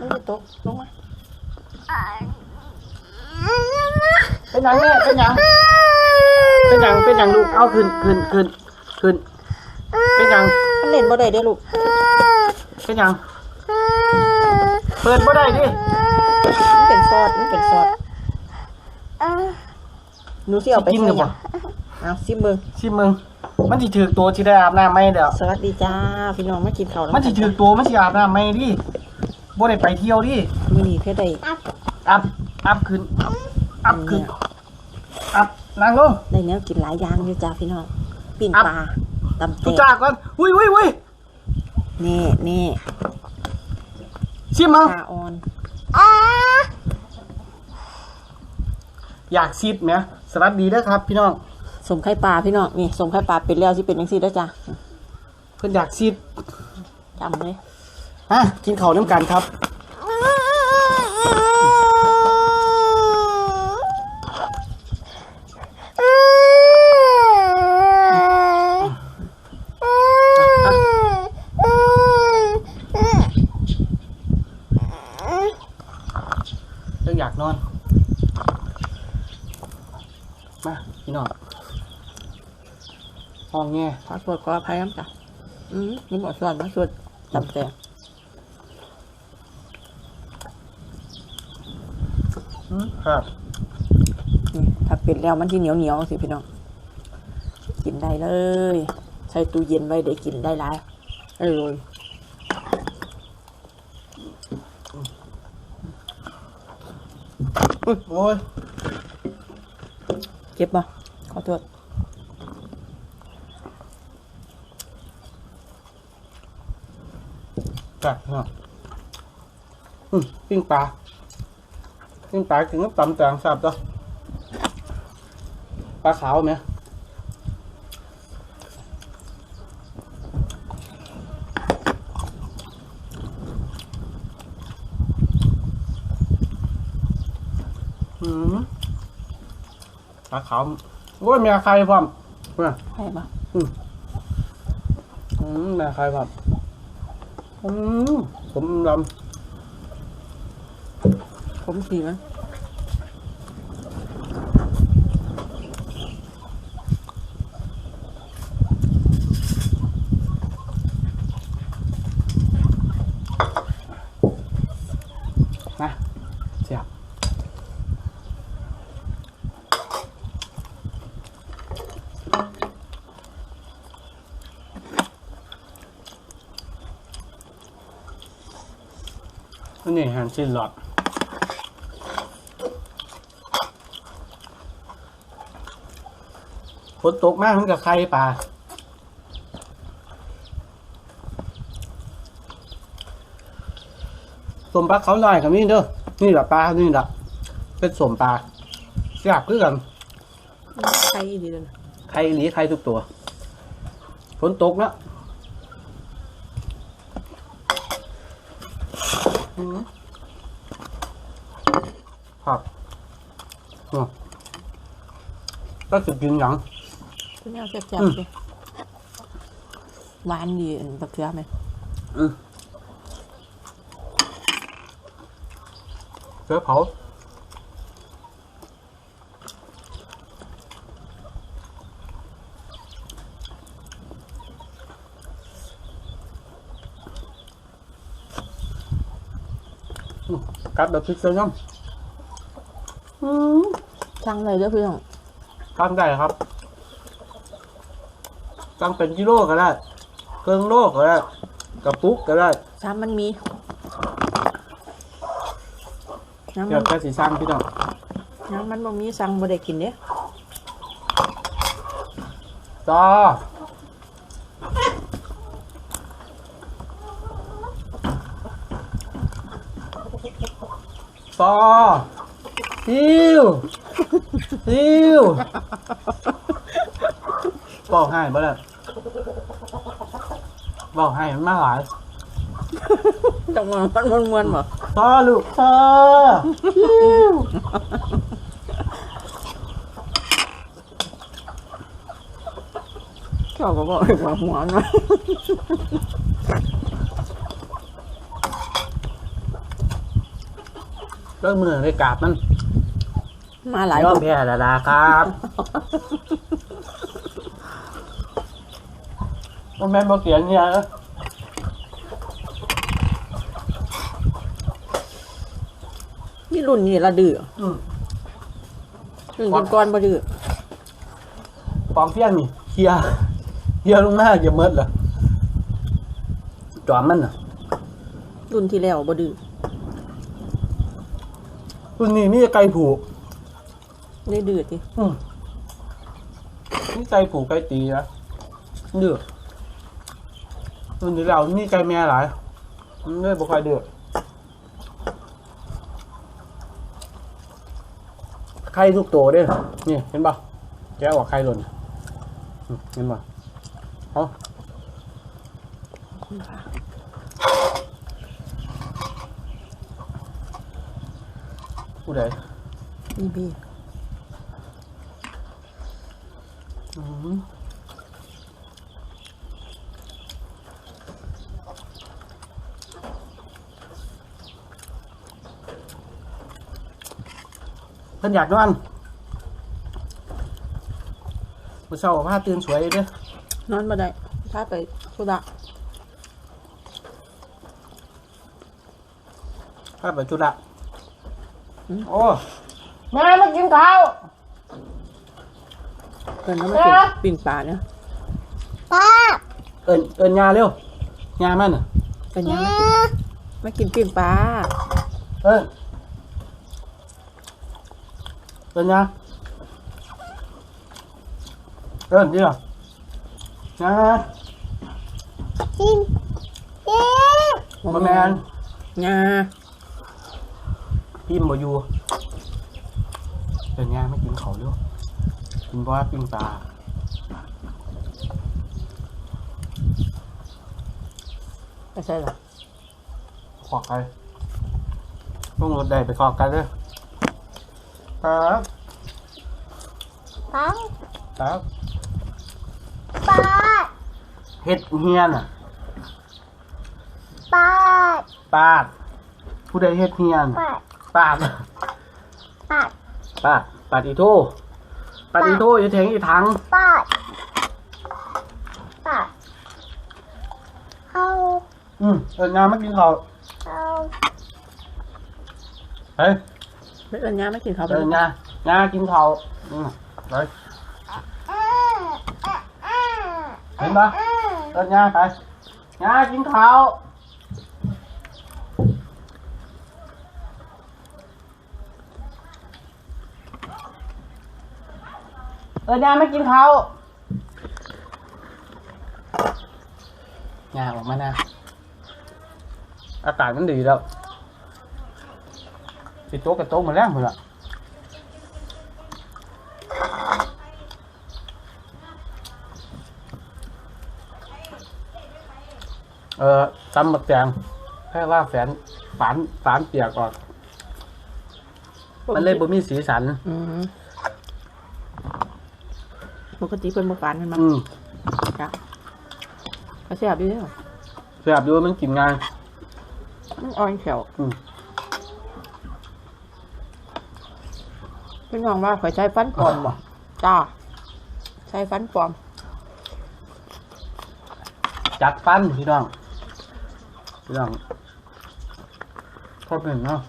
มันจะตกลงมาเป็นหยังแม่เป็นหยังเป็นหยังเป็นหยังลูกเอาขึ้นขึ้นขึ้นขึ้นเป็นหยังมันเล่นบ่ได้เด้อลูกเป็นหยังเปิดบ่ได้ดิมันเป็นซอสมันเป็นซอสหนูสิเอาไปกินใส่กับหบ่ยังเอาซิมเบิ่งชิมมึงมันสิถือตัวที่ได้อาบน้ำไหมเดี๋ยวสวัสดีจ้าพี่น้องมากินข้าวมันสิถือตัวมันสิอาบน้ำไหมดิ บ่ได้ไปเที่ยวดิมื้อนี้เพิ่นได้อัพอัพขึ้นอัพขึ้นอัพนั่งลงได้แนวกินหลายอย่างอยู่จ้าพี่น้องปิ้งอัพปลาตำทุแตกจากก่อนอุ้ยอุ้ยอุ้ยนี่นี่ชิมมึงปลาออนอยากซิดไหมสวัสดีเด้อครับ พี่น้องสมไข่ปลาพี่น้องนี่สมไข่ปลาเป็นแล้วสิเป็นจังซี่เด้อจ้าเพิ่นอยากซิดจำเลย ฮะกินข้าวน้ำกันครับ เรื่องอยากนอน มาพี่น้องห้องแง่ขอตรวจขออภัยน้ำจ้ะอืมนี่บอกส่วนมาส่วนตำแต ครับนี่ถ้าเป็นแล้วมันที่เหนียวเหนียวๆสิพี่น้อง กินได้เลย ใส่ตู้เย็นไว้ได้กินได้หลายอร่อยโอ้ยเก็บบ่ขอโทษกัดเนาะอืมปิ้งปลา ปิ้งปลากินกับตำแตงสับตัวปลาขาวไหมอืมปลาขาวโอ้ยแม่ใครพร้อมเพื่อนให้บ่อืมแม่ใครพร้อมอืมผมลำ ผมสีมันนะเสียบนี่หันชิ้นหลอด ฝนตกมากมันกับใครป่าสมปลาเขาหน่อยกับนี่เด้อนี่แหละปลานี่แหละเป็นสมปลาเสียบคือกันใครดีเลยใครหนีใครทุกตัวฝนตกแล้วอืมครับอ๋อก็จะกินหยัง คุณแม่แซ่บอืมๆเลยหวานดีอันบักเขือไหมอืมเสือเผาอืมกัดแบบพริกเซลย่ำอืมสั่งเลยเด้อพี่น้องทำได้ครับ ตั้งเป็นกิโลก็ได้เครื่องโลก็ได้กระปุกก็ได้ซ้ำมันมีน้ำเดี๋มัยวนแค่สีสร้างพี่น้องน้ำมันบ่มีสั่งบ่ได้กินเด้ต่อต่อฮิวฮิว บอกให้บ่เลยบอกให้มันมาหลายจังหวะมันมวนๆบ่ต่อลูกต่อฮิวชอบก็บอกให้หัวหัวหน่อยก็มือในกราบมัน มาหลายยอคมนแพ้ดาดาครับ มันแม่นบ่เขียนเนี่ยนะนี่รุ่นนี้ละดื้ออืมรุ่นก่อนๆบ่ดื้อปองเพี้ยนนี่เคลียร์เคลียร์ลงหน้าอย่าเมิดเหรอจอมมันน่ะรุ่นที่แล้วบ่ดื้อรุ่นนี้มีไก่ผูกได้ดื้อติอืมมีไก่ผูกไก่ตีนะเดือ ดรุ่นนี้เรามีไก่แม่หลายมันเลยบ่ค่อยเดือดไข่ทุกตัวเด้อนี่เห็นป่ะแกะออกไข่หล่นเห็นป่ะเอาผู้ใดนี่พี่อืม เพิ่นอยากนอนมื้อเช้าพาตื่นสวยเด้อนอนบ่ได้พาไปธุระพาไปจุฬาโอ้แม่มากินข้าวเพิ่นเอามากินครับปิ้งปลาเนี่ยเอิ้นเอิ้นยาเร็วยามันน่ะเป็นยังมากินปิ้งปลาเอิ้น เอิ้นยาเอิ้นดิล่ะยาบ่แม่นงาพิมพ์บ่อยู่เอิ้นยาไม่กินข้าวเร็วกินบ่ว่าปิ้งปลาไปใช่หรอขอกไก่ต้องรถได้ไปขอกไก่เด้อ ครับครับเฮ็ดเฮียน่ะปาด ผู้ใดเฮ็ดเฮียนปาดปาดปาดอีโทปาดอีโทอยู่แทงอีถังอืมเอิ้นยามากินข้าวเฮ้ย ไปเอิญงาไม่กินเขาวไปเอิ้นยายากินข้าอืมไปเห็นปะเอิ้นยาไปยากินข้าเอิ้นยาไม่กินข้าวยาออกมานะอากาศมันดีแล้ว สิโต๊ะกับโต๊ะหมาแล้วหมดละเออตำบักแจงแค่ว่าแฝนฝานฝานเปียกออก มันเลยบ่มีสีสัน อืมปกติเป็นบ่ฟานมันมาอืมจ้ะก็แซ่บดีเด้อเสียบดูมันกินง่ายมันอ่อนแขวอืม พี่น้องว่าข่อยใช้ฟันปลอมบ่จ้า ใช้ฟันปลอม จัดฟันพี่น้อง พี่น้องเขาเป็นเนาะ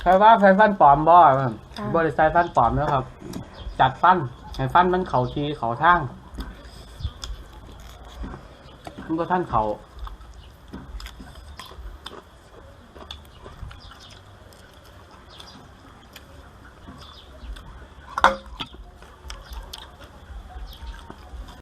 ใครว่าใส่ฟันปลอมบ่ครับบ่ได้ใส่ฟันปลอมนะครับ จัดฟันให้ฟันมันเข่าทีเข่าทางมันก็ท่านเข่า